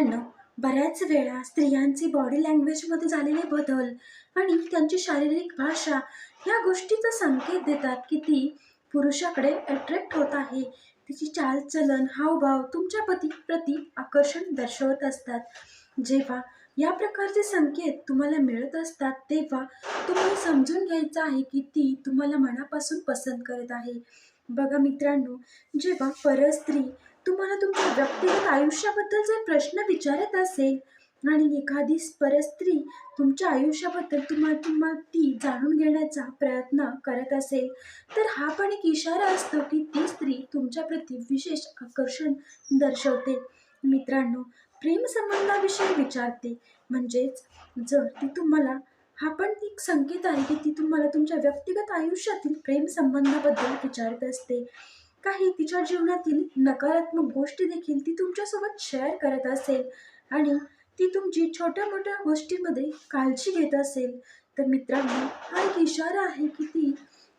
मित्रांनो बऱ्याच वेळा स्त्रियांची बॉडी लँग्वेजमध्ये झालेले बदल आणि त्यांची शारीरिक भाषा ह्या गोष्टीचा संकेत देतात की ती पुरुषाकडे अट्रॅक्ट होत आहे. तिची चालचलन हावभाव तुमच्या पती प्रती आकर्षण दर्शवत असतात. जेव्हा या प्रकारचे संकेत तुम्हाला मिळत असतात तेव्हा तुम्हाला समजून घ्यायचं आहे की ती तुम्हाला मनापासून पसंत करत आहे. बघा मित्रांनो जेव्हा परस्त्री तुम्हाला तुमच्या व्यक्तिगत आयुष्याबद्दल जर प्रश्न विचारत असेल आणि एखादी परस्त्री तुमच्या आयुष्याबद्दल तुम्हाला तुम्हाला ती जाणून घेण्याचा प्रयत्न करत असेल तर हा पण एक इशारा असतो की ती स्त्री तुमच्याप्रती विशेष आकर्षण दर्शवते. मित्रांनो प्रेम संबंधाविषयी विचारते. म्हणजेच जर ती तुम्हाला हा पण एक संकेत आहे की ती तुम्हाला तुमच्या व्यक्तिगत आयुष्यातील प्रेमसंबंधाबद्दल विचारत असते. काही तिच्या जीवनातील नकारात्मक गोष्टी देखील ती तुमच्यासोबत शेअर करत असेल. आणि ती तुमची छोट्या मोठ्या गोष्टीमध्ये काळजी घेत असेल. तर मित्रांनो हा एक इशारा आहे की ती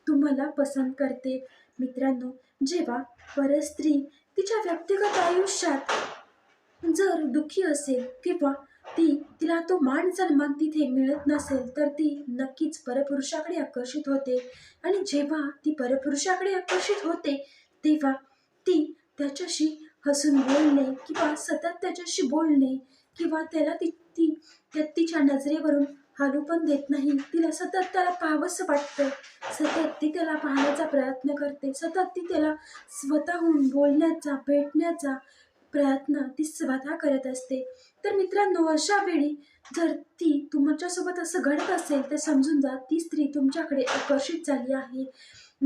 तुम्हाला पसंत करते. मित्रांनो जेव्हा परस्त्री तिच्या व्यक्तिगत आयुष्यात जर दुःखी असेल किंवा ती तिला तो मान सन्मान तिथे मिळत नसेल तर ती नक्कीच परपुरुषाकडे आकर्षित होते. आणि जेव्हा ती परपुरुषाकडे आकर्षित होते तेव्हा ती त्याच्याशी हसून बोलणे किंवा सतत त्याच्याशी बोलणे किंवा त्याला ती ती त्या तिच्या नजरेवरून हलू पण देत नाही. तिला सतत त्याला पाहावंसं वाटतं. सतत ती त्याला पाहण्याचा प्रयत्न करते. सतत ती त्याला स्वतःहून बोलण्याचा भेटण्याचा प्रयत्न ती स्वतः करत असते. तर मित्रांनो अशा वेळी जर ती तुमच्यासोबत असं घडत असेल तर समजून जा ती स्त्री तुमच्याकडे आकर्षित झाली आहे.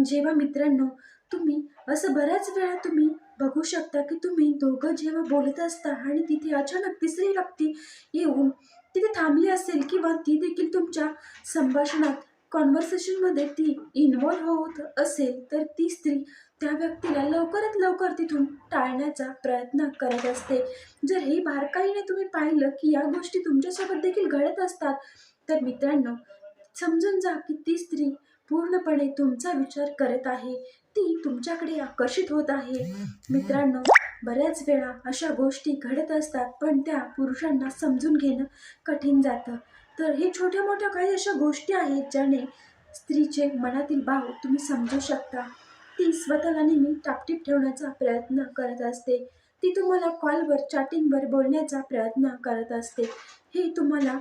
जेव्हा मित्रांनो तुम्ही असं बऱ्याच वेळा तुम्ही बघू शकता की तुम्ही दोघं जेव्हा बोलत असता आणि तिथे अचानक तिसरी व्यक्ती येऊन तिथे थांबली असेल किंवा ती देखील तुमच्या संभाषणात कॉन्व्हर्सेशनमध्ये ती इन्वॉल्व्ह होत असेल तर ती स्त्री त्या व्यक्तीला लवकरात लवकर तिथून टाळण्याचा प्रयत्न करत असते. जर हे बारकाईने तुम्ही पाहिलं की या गोष्टी तुमच्यासोबत देखील घडत असतात तर मित्रांनो समजून जा की ती स्त्री पूर्णपणे तुमचा विचार करत आहे. ती तुमच्याकडे आकर्षित होत आहे. मित्रांनो बऱ्याच वेळा अशा गोष्टी घडत असतात पण त्या पुरुषांना समजून घेणं कठीण जातं. तर हे छोट्या मोठ्या काही अशा गोष्टी आहेत ज्याने स्त्रीचे मनातील भाव तुम्ही समजू शकता. ती स्वतःला नेहमी टापटीप ठेवण्याचा प्रयत्न करत असते. ती तुम्हाला कॉलवर चॅटिंगवर बोलण्याचा प्रयत्न करत असते. हे तुम्हाला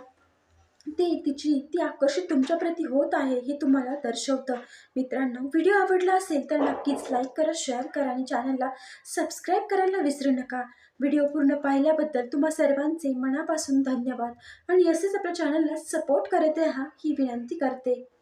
ते तिची ती आकर्षित तुमच्याप्रती होत आहे हे तुम्हाला दर्शवतं. मित्रांनो व्हिडिओ आवडला असेल तर नक्कीच लाईक करा शेअर करा आणि चॅनलला सबस्क्राईब करायला विसरू नका. व्हिडिओ पूर्ण पाहिल्याबद्दल तुम्हा सर्वांचे मनापासून धन्यवाद. आणि असेच आपल्या चॅनलला सपोर्ट करत राहा ही विनंती करते.